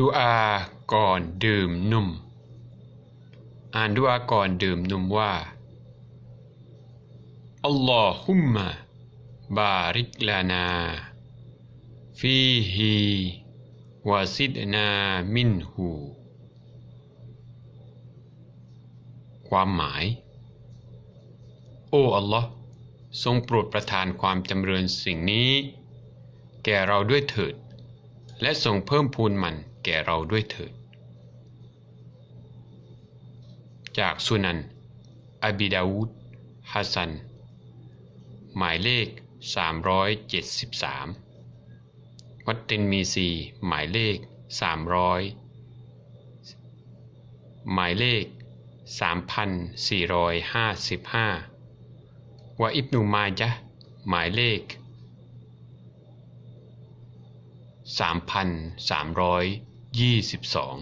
ดูอาก่อนดื่มนมอ่านดูอาก่อนดื่มนมว่าอัลลอฮุมมะบาริกลานา ฟีฮีวาซิดนามินหู ความหมาย โอ้อัลลอฮ์ทรงโปรดประทานความจำเริญสิ่งนี้ แก่เราด้วยเถิด และทรงเพิ่มพูนมัน แก่เราด้วยเถิด จากสุนันอบิดาวุดฮัสซัน หมายเลข 373 วัดเตนมีซีหมายเลข 300 หมายเลข 3,455 วะอิบนุมายะหมายเลข ยี่สิบสอง